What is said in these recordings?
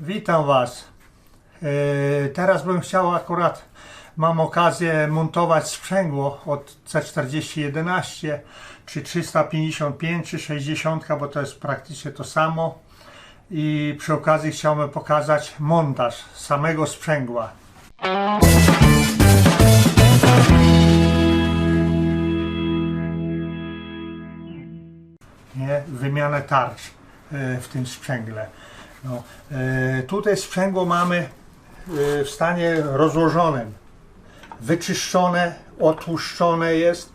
Witam Was. E, Teraz bym chciał akurat, mam okazję montować sprzęgło od C4011 czy 355 czy 60, bo to jest praktycznie to samo. I przy okazji chciałbym pokazać montaż samego sprzęgła. nie, wymianę tarcz e, w tym sprzęgle. No, e, tutaj sprzęgło mamy e, w stanie rozłożonym, wyczyszczone, otłuszczone jest.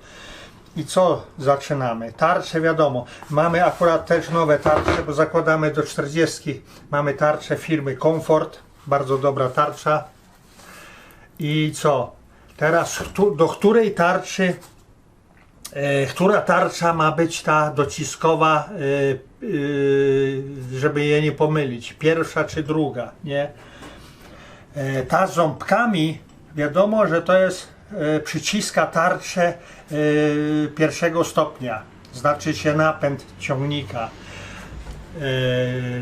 I co zaczynamy? Tarcze wiadomo, mamy akurat też nowe tarcze, bo zakładamy do 40. Mamy tarczę firmy Comfort, bardzo dobra tarcza. I co? Teraz do której tarczy która tarcza ma być ta dociskowa, e, e, żeby je nie pomylić, pierwsza czy druga, nie? E, Ta z ząbkami, wiadomo, że to jest e, przyciska tarczę e, pierwszego stopnia, znaczy się napęd ciągnika. E,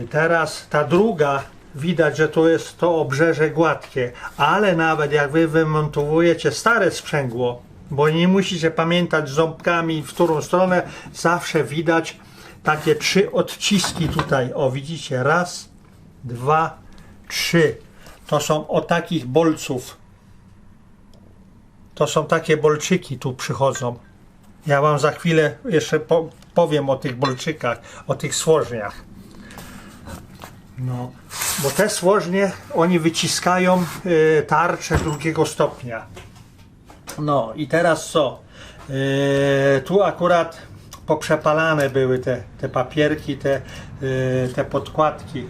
Teraz ta druga, widać, że to jest to obrzeże gładkie, ale nawet jak wy wymontowujecie stare sprzęgło, bo nie musicie pamiętać ząbkami w którą stronę, zawsze widać takie trzy odciski tutaj. O, widzicie, raz, dwa, trzy. To są o takich bolców. To są takie bolczyki tu przychodzą. Ja wam za chwilę jeszcze po, powiem o tych bolczykach, o tych słożniach. No, bo te słożnie, oni wyciskają y, tarczę drugiego stopnia. No i teraz co? Yy, tu akurat poprzepalane były te, te papierki, te, yy, te podkładki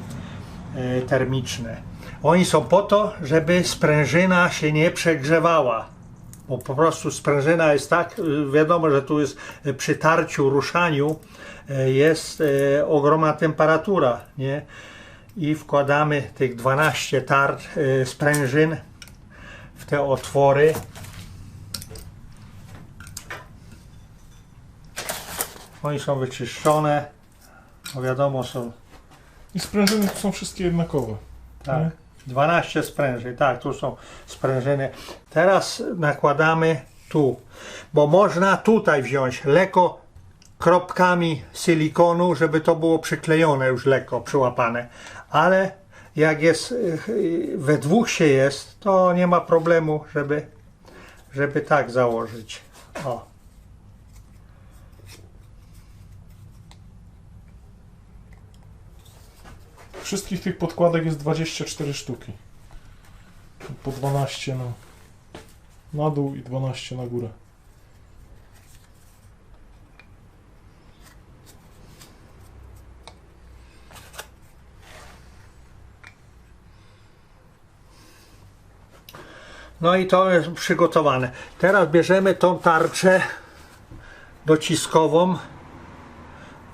yy, termiczne. Oni są po to, żeby sprężyna się nie przegrzewała. Bo po prostu sprężyna jest tak, yy, wiadomo, że tu jest yy, przy tarciu, ruszaniu yy, jest ogromna temperatura, nie? I wkładamy tych 12 tarcz sprężyn w te otwory. Oni są wyczyszczone. No wiadomo są. I sprężyny tu są wszystkie jednakowe. Tak. Nie? 12 sprężyn, tak, tu są sprężyny. Teraz nakładamy tu, bo można tutaj wziąć lekko kropkami silikonu, żeby to było przyklejone już lekko, przyłapane. Ale jak jest y, we dwóch się jest, to nie ma problemu, żeby, żeby tak założyć. O. Wszystkich tych podkładek jest 24 sztuki. Po 12 na, na dół i 12 na górę. No i to jest przygotowane. Teraz bierzemy tą tarczę dociskową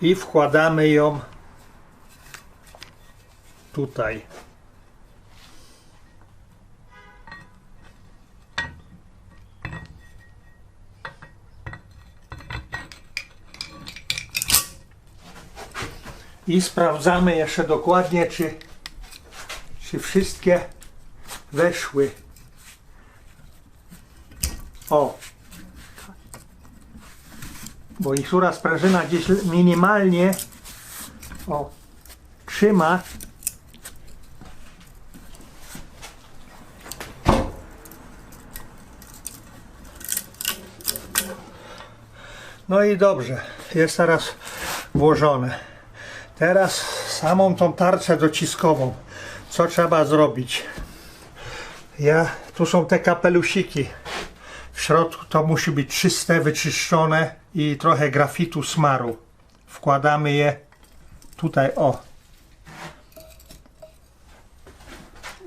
i wkładamy ją tutaj. I sprawdzamy jeszcze dokładnie, czy, czy wszystkie weszły. O. Bo niektóra sprężyna gdzieś minimalnie o, trzyma. No i dobrze, jest teraz włożone. Teraz samą tą tarczę dociskową. Co trzeba zrobić? Ja, tu są te kapelusiki. W środku to musi być czyste, wyczyszczone i trochę grafitu smaru. Wkładamy je tutaj, o.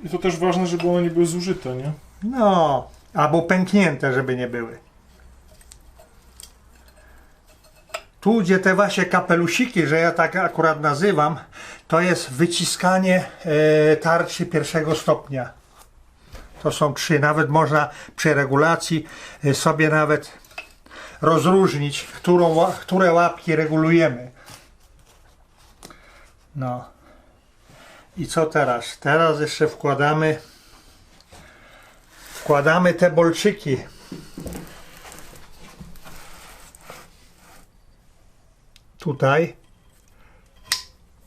I to też ważne, żeby one nie były zużyte, nie? No, albo pęknięte, żeby nie były. Tu, gdzie te właśnie kapelusiki, że ja tak akurat nazywam, to jest wyciskanie e, tarczy pierwszego stopnia. To są trzy. Nawet można przy regulacji e, sobie nawet rozróżnić, którą, które łapki regulujemy. No. I co teraz? Teraz jeszcze wkładamy wkładamy te bolczyki. Tutaj,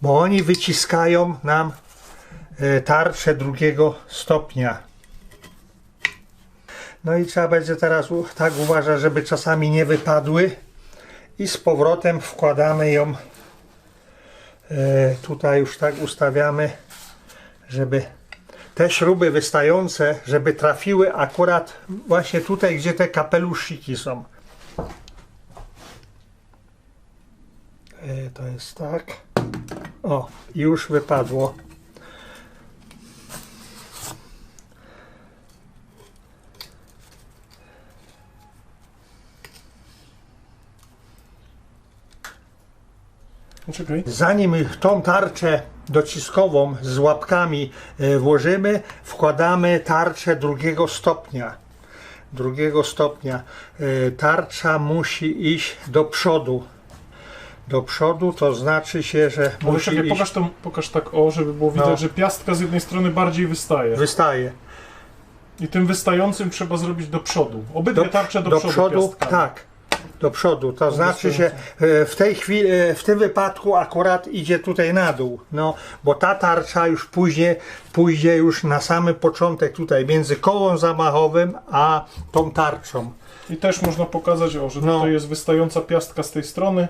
bo oni wyciskają nam e, tarczę drugiego stopnia. No i trzeba będzie teraz tak uważać, żeby czasami nie wypadły i z powrotem wkładamy ją e, tutaj już tak ustawiamy, żeby te śruby wystające, żeby trafiły akurat właśnie tutaj, gdzie te kapelusziki są. To jest tak. O, już wypadło. Zanim tą tarczę dociskową z łapkami e, włożymy, wkładamy tarczę drugiego stopnia. Drugiego stopnia. E, Tarcza musi iść do przodu. Do przodu to znaczy się, że Ale musi czekaj, iść. pokaż, tą, pokaż tak o, żeby było widać, No. że piastka z jednej strony bardziej wystaje. Wystaje. I tym wystającym trzeba zrobić do przodu. Obydwie tarcze do, do przodu. przodu tak. Do przodu. To znaczy się e, w tej chwili, e, w tym wypadku akurat idzie tutaj na dół. No, bo ta tarcza już później pójdzie już na samym początek tutaj między kołem zamachowym a tą tarczą. I też można pokazać, o, że No. tutaj jest wystająca piastka z tej strony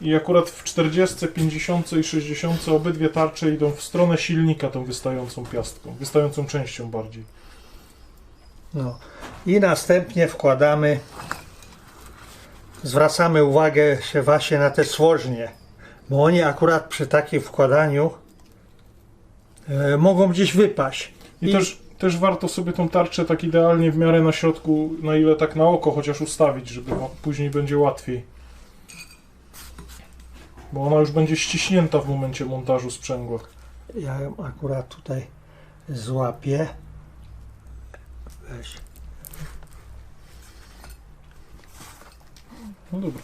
i akurat w 40, 50 i 60 obydwie tarcze idą w stronę silnika tą wystającą piastką, wystającą częścią bardziej. No. I następnie wkładamy, zwracamy uwagę się właśnie na te słożnie, bo oni akurat przy takim wkładaniu e, mogą gdzieś wypaść. I, I- Też, też warto sobie tą tarczę tak idealnie w miarę na środku, na ile tak na oko chociaż ustawić, żeby później będzie łatwiej. Bo ona już będzie ściśnięta w momencie montażu sprzęgła. Ja ją akurat tutaj złapię. Weź. No dobra.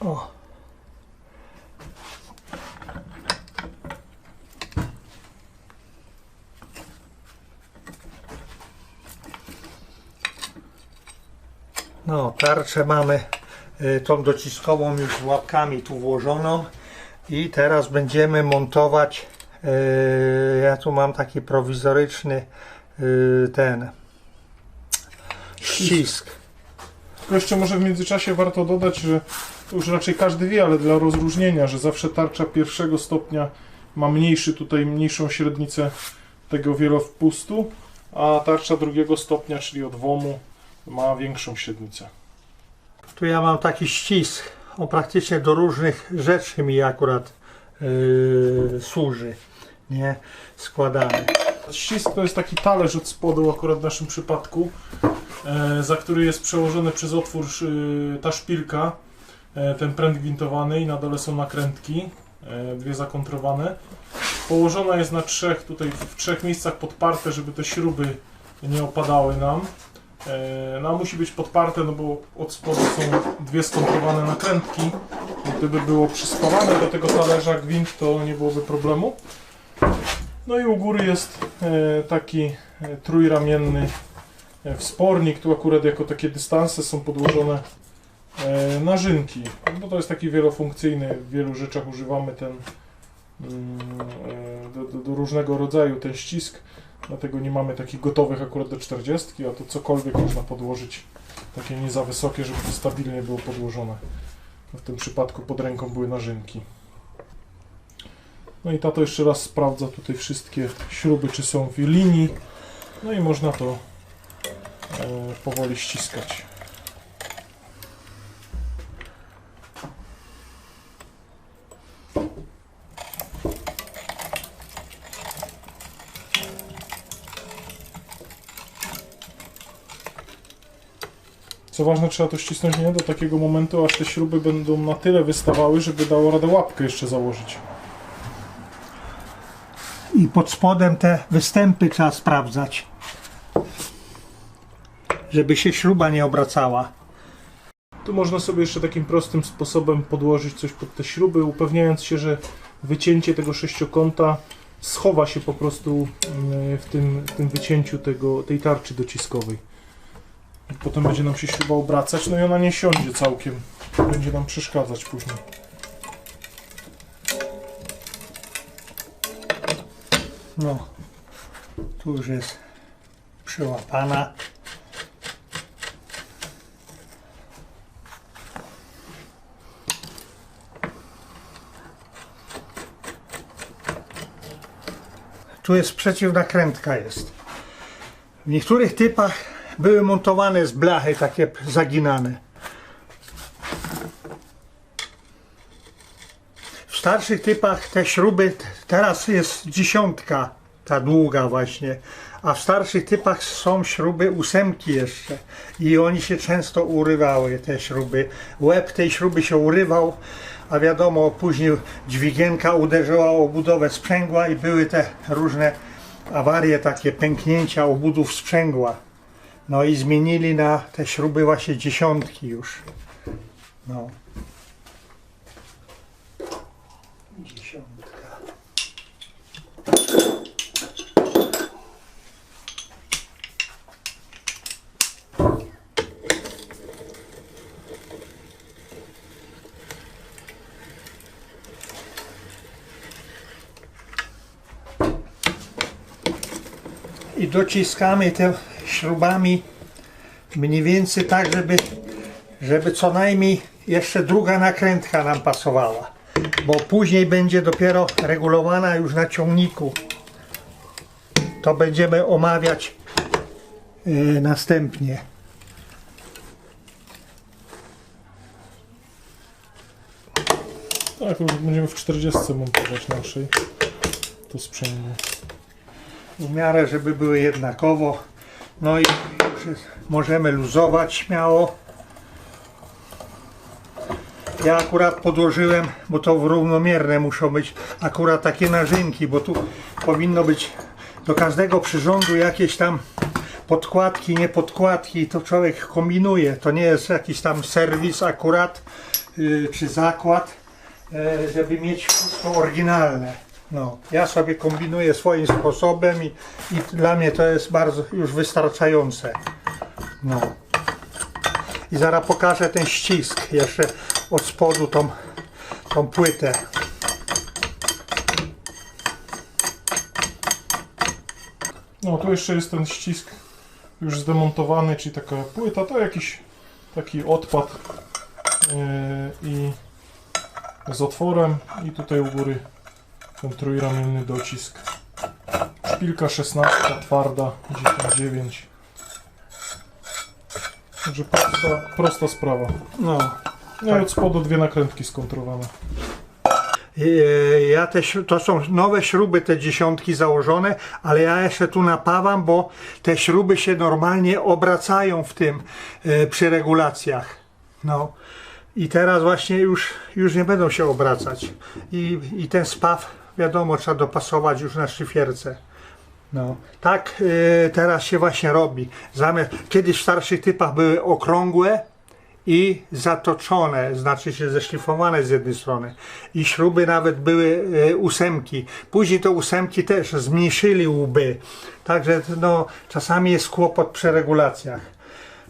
O. No, tarczę mamy tą dociskową już z łapkami tu włożoną i teraz będziemy montować y, ja tu mam taki prowizoryczny y, ten ścisk. Tylko jeszcze może w międzyczasie warto dodać, że to już raczej każdy wie, ale dla rozróżnienia, że zawsze tarcza pierwszego stopnia ma mniejszy tutaj, mniejszą średnicę tego wielowpustu, a tarcza drugiego stopnia, czyli od WOMu, ma większą średnicę. Tu ja mam taki ścisk. On praktycznie do różnych rzeczy mi akurat yy, służy. Nie? Składany. Ścisk to jest taki talerz od spodu, akurat w naszym przypadku, e, za który jest przełożony przez otwór ta szpilka, e, ten pręt gwintowany i na dole są nakrętki, e, dwie zakontrowane. Położona jest na trzech, tutaj w trzech miejscach podparte, żeby te śruby nie opadały nam. E, No musi być podparte, no bo od spodu są dwie skontrowane nakrętki. Gdyby było przyspawane do tego talerza gwint, to nie byłoby problemu. No i u góry jest e, taki e, trójramienny wspornik. Tu akurat jako takie dystanse są podłożone narzynki. No to jest taki wielofunkcyjny, w wielu rzeczach używamy ten mm, do, do, do różnego rodzaju ten ścisk. Dlatego nie mamy takich gotowych akurat do 40, a to cokolwiek można podłożyć takie nie za wysokie, żeby to stabilnie było podłożone. W tym przypadku pod ręką były narzynki. No i tato jeszcze raz sprawdza tutaj wszystkie śruby, czy są w linii. No i można to e, powoli ściskać. Co ważne, trzeba to ścisnąć nie do takiego momentu, aż te śruby będą na tyle wystawały, żeby dało radę łapkę jeszcze założyć. I pod spodem te występy trzeba sprawdzać. Żeby się śruba nie obracała. Tu można sobie jeszcze takim prostym sposobem podłożyć coś pod te śruby, upewniając się, że wycięcie tego sześciokąta schowa się po prostu mm, w tym, w tym wycięciu tego, tej tarczy dociskowej. Potem będzie nam się śruba obracać, no i ona nie siądzie całkiem. Będzie nam przeszkadzać później. No, tu już jest przyłapana. Tu jest przeciwnakrętka jest. W niektórych typach były montowane z blachy takie zaginane. W starszych typach te śruby, teraz jest dziesiątka, ta długa właśnie, a w starszych typach są śruby ósemki jeszcze i oni się często urywały, te śruby. Łeb tej śruby się urywał, a wiadomo, później dźwigienka uderzyła o budowę sprzęgła i były te różne awarie, takie pęknięcia obudów sprzęgła. No i zmienili na te śruby właśnie dziesiątki już. No. Dziesiątka. I dociskamy te śrubami mniej więcej tak, żeby, żeby co najmniej jeszcze druga nakrętka nam pasowała bo później będzie dopiero regulowana już na ciągniku. To będziemy omawiać yy, następnie. Tak, już będziemy w 40 montować naszej. To sprzęgło. W miarę, żeby były jednakowo. No i już jest- możemy luzować śmiało. Ja akurat podłożyłem, bo to równomierne muszą być akurat takie narzęki, bo tu powinno być do każdego przyrządu jakieś tam podkładki, nie podkładki, to człowiek kombinuje. To nie jest jakiś tam serwis akurat, yy, czy zakład, yy, żeby mieć wszystko oryginalne. No, ja sobie kombinuję swoim sposobem i, i dla mnie to jest bardzo już wystarczające. No. I zaraz pokażę ten ścisk jeszcze od spodu tą, tą płytę. No, tu jeszcze jest ten ścisk już zdemontowany, czyli taka płyta, to jakiś taki odpad yy, i z otworem i tutaj u góry ten trójramienny docisk. Szpilka 16, twarda, 10,9. Także prosta, prosta sprawa. No. No i od spodu dwie nakrętki skontrowane. E, Ja te, to są nowe śruby, te dziesiątki założone, ale ja jeszcze tu napawam, bo te śruby się normalnie obracają w tym e, przy regulacjach. No. I teraz właśnie już, już nie będą się obracać. I, I ten spaw, wiadomo, trzeba dopasować już na szyfierce. No, tak e, teraz się właśnie robi. Zamiast, kiedyś w starszych typach były okrągłe, i zatoczone, znaczy się zeszlifowane z jednej strony. I śruby nawet były e, ósemki. Później te ósemki też zmniejszyli łby. Także no, czasami jest kłopot przy regulacjach.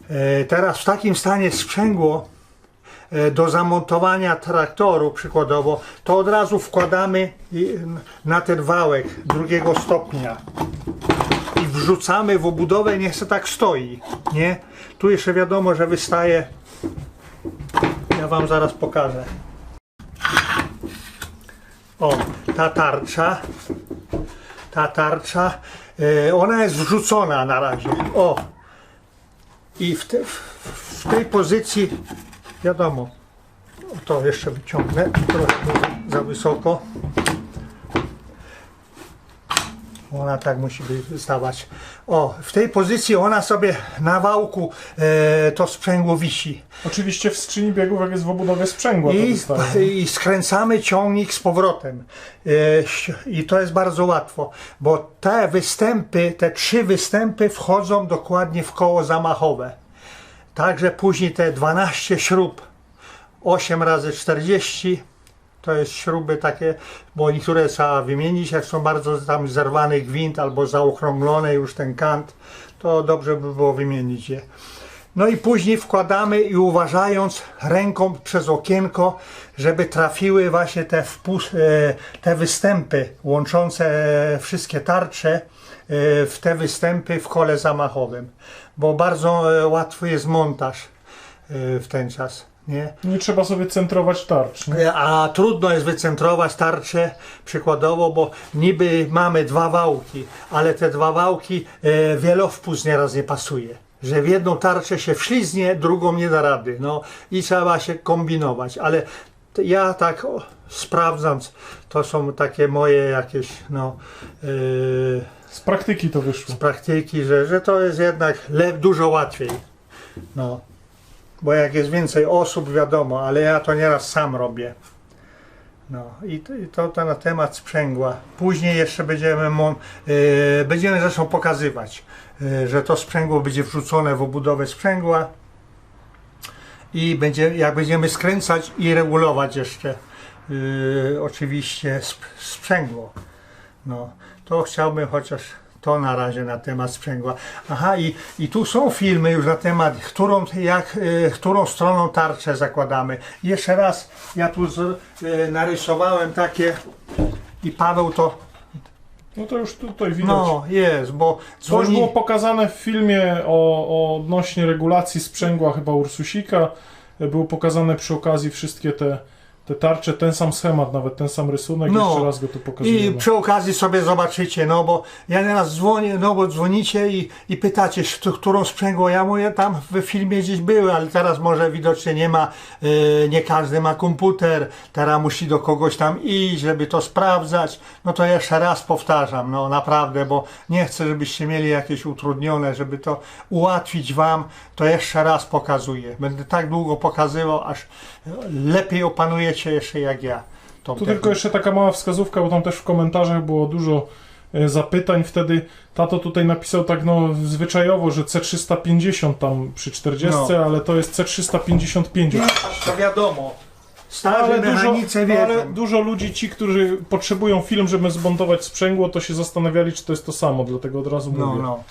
E, teraz w takim stanie sprzęgło do zamontowania traktoru przykładowo, to od razu wkładamy na ten wałek drugiego stopnia i wrzucamy w obudowę, niech se tak stoi, nie? Tu jeszcze wiadomo, że wystaje ja wam zaraz pokażę. O, ta tarcza. Ta tarcza. e, Ona jest wrzucona na razie. O. I w, te, w, w tej pozycji, wiadomo, o, to jeszcze wyciągnę, trochę za wysoko. Ona tak musi być stawać. O, w tej pozycji ona sobie na wałku e, to sprzęgło wisi. Oczywiście w skrzyni biegów, jak jest w obudowie sprzęgła, I. I skręcamy ciągnik z powrotem. E, I to jest bardzo łatwo, bo te występy, te trzy występy wchodzą dokładnie w koło zamachowe. Także później te 12 śrub, 8 razy 40 To jest śruby takie, bo niektóre trzeba wymienić, jak są bardzo tam zerwany gwint albo zaokrąglony już ten kant, to dobrze by było wymienić je. No i później wkładamy i uważając ręką przez okienko, żeby trafiły właśnie te, e, te występy łączące wszystkie tarcze w te występy w kole zamachowym, bo bardzo e, łatwy jest montaż e, w ten czas. Nie? Nie trzeba sobie centrować tarcz. Nie? A trudno jest wycentrować tarczę przykładowo, bo niby mamy dwa wałki, ale te dwa wałki e, wielowpust nieraz nie pasuje. Że w jedną tarczę się wślizgnie, drugą nie da rady. No i trzeba się kombinować, ale ja tak o, sprawdzam, to są takie moje jakieś no, e, Z praktyki to wyszło. z praktyki, że, że to jest jednak le, dużo łatwiej. No. Bo jak jest więcej osób, wiadomo, ale ja to nieraz sam robię. No i to, i to, to na temat sprzęgła. Później jeszcze będziemy, yy, będziemy zresztą pokazywać, yy, że to sprzęgło będzie wrzucone w obudowę sprzęgła i będzie, jak będziemy skręcać i regulować jeszcze yy, oczywiście sp, sprzęgło. No, to chciałbym chociaż to na razie na temat sprzęgła. Aha, i, i tu są filmy już na temat, którą, jak, e, którą stroną tarczę zakładamy. Jeszcze raz, ja tu z, e, narysowałem takie i Paweł to, No to już tutaj widać. no jest, bo To już dzwoni, było pokazane w filmie o, o odnośnie regulacji sprzęgła chyba Ursusika. Było pokazane przy okazji wszystkie te, te tarcze, ten sam schemat, nawet ten sam rysunek. No. Jeszcze raz go tu I pokazujemy. przy okazji sobie zobaczycie, no bo ja nieraz dzwonię, no bo dzwonicie i, i pytacie, którą sprzęgło. Ja mówię, tam w filmie gdzieś były, ale teraz może widocznie nie ma, e, nie każdy ma komputer, teraz musi do kogoś tam iść, żeby to sprawdzać. No to jeszcze raz powtarzam, no naprawdę, bo nie chcę, żebyście mieli jakieś utrudnione, żeby to ułatwić wam, to jeszcze raz pokazuję. Będę tak długo pokazywał, aż lepiej opanujecie jeszcze jak ja. tą Tu tylko jeszcze taka mała wskazówka, bo tam też w komentarzach było dużo e, zapytań. Wtedy tato tutaj napisał tak no zwyczajowo, że C350 tam przy 40, No. ale to jest C355. To wiadomo. Starzy Ale dużo, ale dużo ludzi, ci, którzy potrzebują film, żeby zmontować sprzęgło, to się zastanawiali, czy to jest to samo, dlatego od razu No, mówię. no.